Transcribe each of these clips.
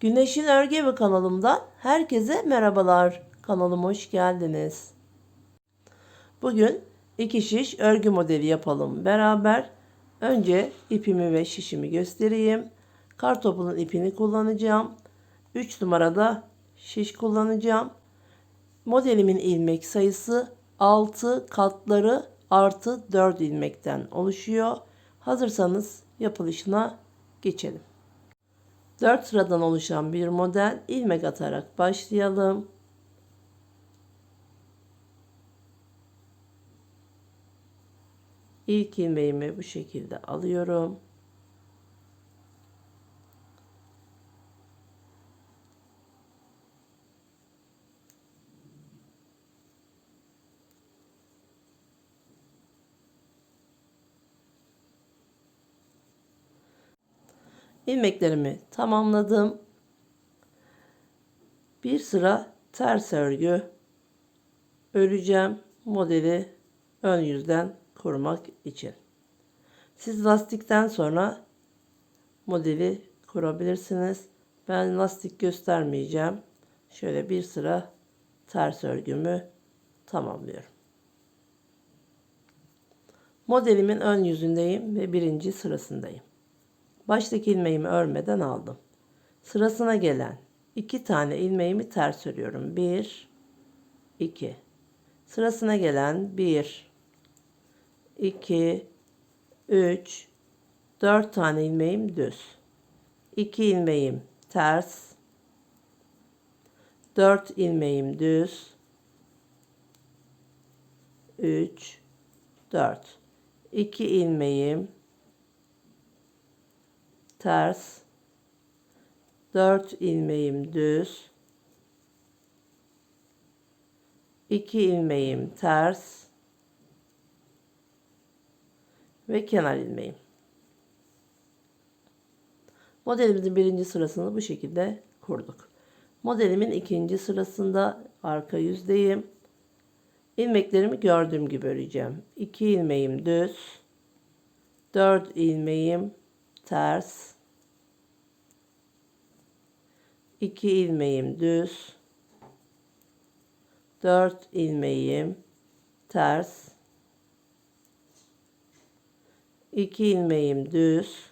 Güneşin Örgü Evi kanalımdan herkese merhabalar. Kanalıma hoş geldiniz. Bugün iki şiş örgü modeli yapalım beraber. Önce ipimi ve şişimi göstereyim. Kartopunun ipini kullanacağım. 3 numarada şiş kullanacağım. Modelimin ilmek sayısı 6 katları artı 4 ilmekten oluşuyor. Hazırsanız yapılışına geçelim. 4 sıradan oluşan bir model ilmek atarak başlayalım. İlk ilmeğimi bu şekilde alıyorum. İlmeklerimi tamamladım. Bir sıra ters örgü öreceğim modeli ön yüzden kurmak için. Siz lastikten sonra modeli kurabilirsiniz. Ben lastik göstermeyeceğim. Şöyle bir sıra ters örgümü tamamlıyorum. Modelimin ön yüzündeyim ve birinci sırasındayım. Baştaki ilmeğimi örmeden aldım. Sırasına gelen iki tane ilmeğimi ters örüyorum. 1 2 Sırasına gelen 1 2 3 4 tane ilmeğim düz. 2 ilmeğim ters. 4 ilmeğim düz. 3 4 2 ilmeğim ters 4 ilmeğim düz 2 ilmeğim ters ve kenar ilmeğim. Modelimizin birinci sırasını bu şekilde kurduk. Modelimin ikinci sırasında arka yüzdeyim. İlmeklerimi gördüğüm gibi öreceğim. 2 ilmeğim düz, 4 ilmeğim ters, 2 ilmeğim düz. 4 ilmeğim ters. 2 ilmeğim düz.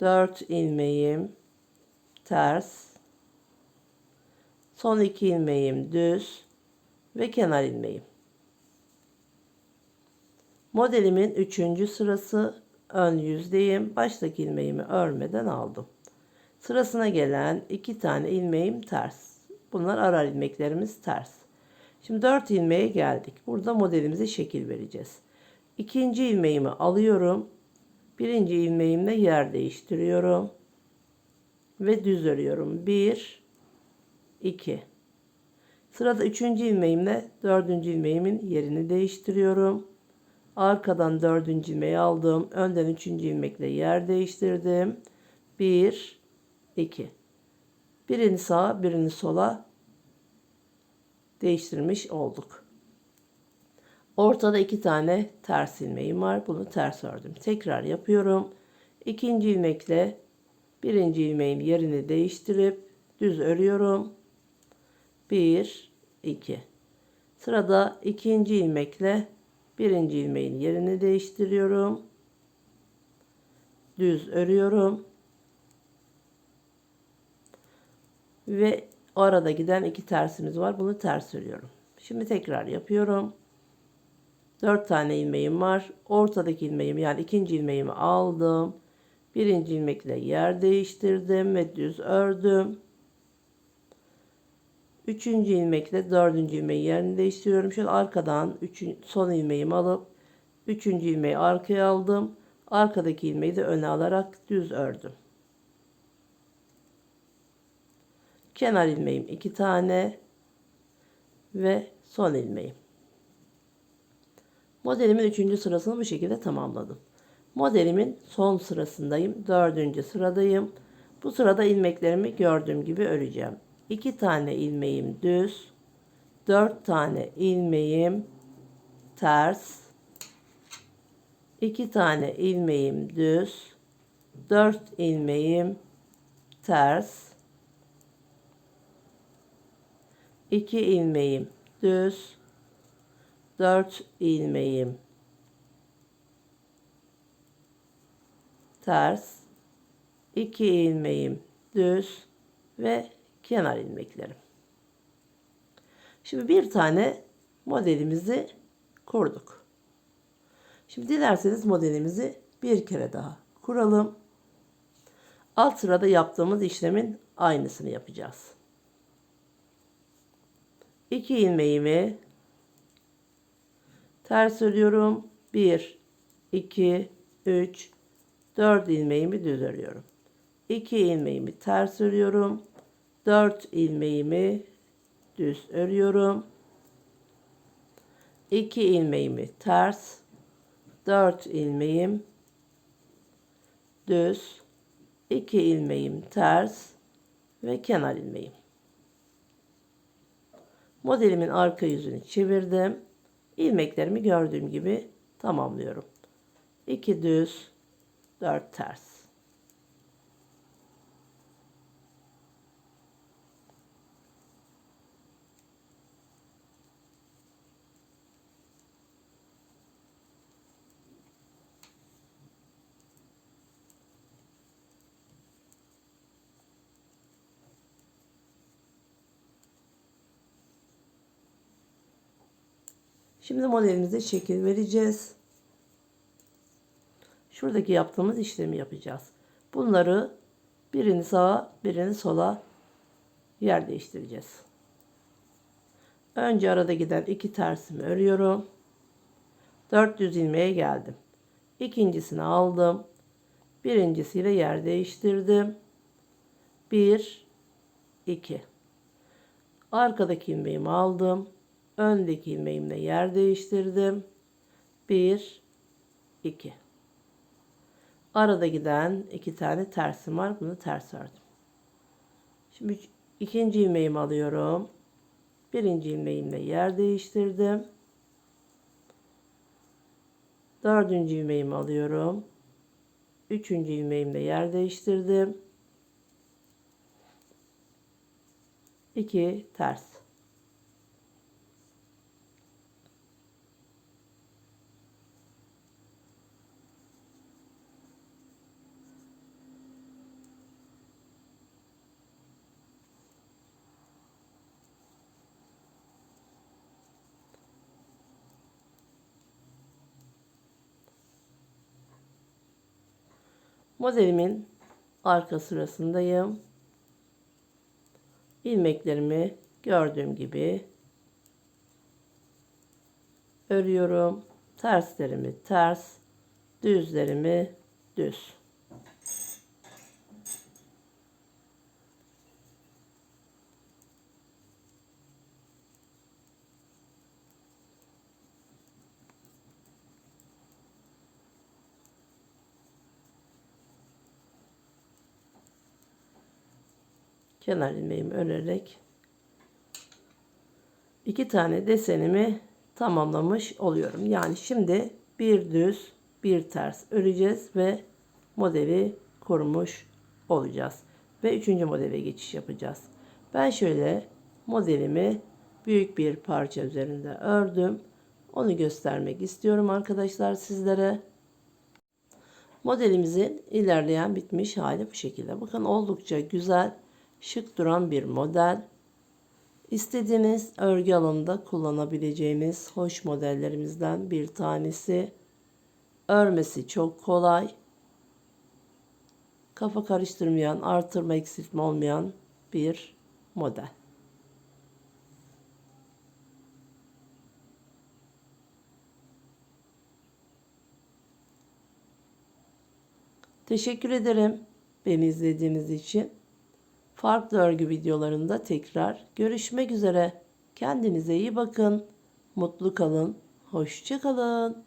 4 ilmeğim ters. Son 2 ilmeğim düz ve kenar ilmeğim. Modelimin 3. sırası. Ön yüzdeyim. Baştaki ilmeğimi örmeden aldım Sırasına gelen iki tane ilmeğim ters. Bunlar arar ilmeklerimiz ters. Şimdi 4 ilmeğe geldik. Burada modelimize şekil vereceğiz. İkinci ilmeğimi alıyorum. Birinci ilmeğimle yer değiştiriyorum. Ve düz örüyorum. 1 2 Sırada üçüncü ilmeğimle dördüncü ilmeğimin yerini değiştiriyorum. Arkadan dördüncü ilmeği aldım. Önden üçüncü ilmekle yer değiştirdim. 1 2. Birini sağa birini sola değiştirmiş olduk. Ortada iki tane ters ilmeğim var. Bunu ters ördüm. Tekrar yapıyorum. İkinci ilmekle birinci ilmeğin yerini değiştirip düz örüyorum. 1 2 Sırada ikinci ilmekle birinci ilmeğin yerini değiştiriyorum. Düz örüyorum. Ve arada giden iki tersimiz var. Bunu ters örüyorum. Şimdi tekrar yapıyorum. 4 tane ilmeğim var. Ortadaki ilmeğimi yani ikinci ilmeğimi aldım. Birinci ilmekle yer değiştirdim ve düz ördüm. Üçüncü ilmekle dördüncü ilmeği yerini değiştiriyorum. Şöyle arkadan üçün, son ilmeğimi alıp üçüncü ilmeği arkaya aldım. Arkadaki ilmeği de öne alarak düz ördüm. Kenar ilmeğim iki tane ve son ilmeğim. Modelimin üçüncü sırasını bu şekilde tamamladım. Modelimin son sırasındayım. Dördüncü sıradayım. Bu sırada ilmeklerimi gördüğüm gibi öreceğim. İki tane ilmeğim düz. Dört tane ilmeğim ters. iki tane ilmeğim düz. Dört ilmeğim ters 2 ilmeğim düz 4 ilmeğim ters 2 ilmeğim düz ve kenar ilmeklerim. Şimdi bir tane modelimizi kurduk. Şimdi dilerseniz modelimizi bir kere daha kuralım. Alt sırada yaptığımız işlemin aynısını yapacağız. 2 ilmeğimi ters örüyorum. 1 2 3 4 ilmeğimi düz örüyorum. 2 ilmeğimi ters örüyorum. 4 ilmeğimi düz örüyorum. 2 ilmeğimi ters 4 ilmeğim düz 2 ilmeğim ters ve kenar ilmeğim. Modelimin arka yüzünü çevirdim. İlmeklerimi gördüğüm gibi tamamlıyorum. 2 düz 4 ters. Şimdi modelimize şekil vereceğiz. Şuradaki yaptığımız işlemi yapacağız. Bunları birini sağa, birini sola yer değiştireceğiz. Önce arada giden iki tersimi örüyorum. 400 ilmeğe geldim. İkincisini aldım. Birincisiyle yer değiştirdim. 1 2 Arkadaki ilmeğimi aldım. Öndeki ilmeğimle yer değiştirdim. 1 2 Arada giden iki tane tersim var. Bunu ters ördüm. Şimdi ikinci ilmeğimi alıyorum. Birinci ilmeğimle yer değiştirdim. Dördüncü ilmeğimi alıyorum. Üçüncü ilmeğimle yer değiştirdim. İki ters. Modelimin arka sırasındayım. İlmeklerimi gördüğüm gibi örüyorum. Terslerimi ters, düzlerimi düz. Kenar ilmeğimi örerek iki tane desenimi tamamlamış oluyorum. Yani şimdi bir düz bir ters öreceğiz ve modeli kurmuş olacağız. Ve üçüncü modele geçiş yapacağız. Ben şöyle modelimi büyük bir parça üzerinde ördüm. Onu göstermek istiyorum arkadaşlar sizlere. Modelimizin ilerleyen bitmiş hali bu şekilde. Bakın oldukça güzel şık duran bir model. İstediğiniz örgü alanında kullanabileceğiniz hoş modellerimizden bir tanesi. Örmesi çok kolay. Kafa karıştırmayan, artırma eksiltme olmayan bir model. Teşekkür ederim beni izlediğiniz için. Farklı örgü videolarında tekrar görüşmek üzere. Kendinize iyi bakın. Mutlu kalın. Hoşça kalın.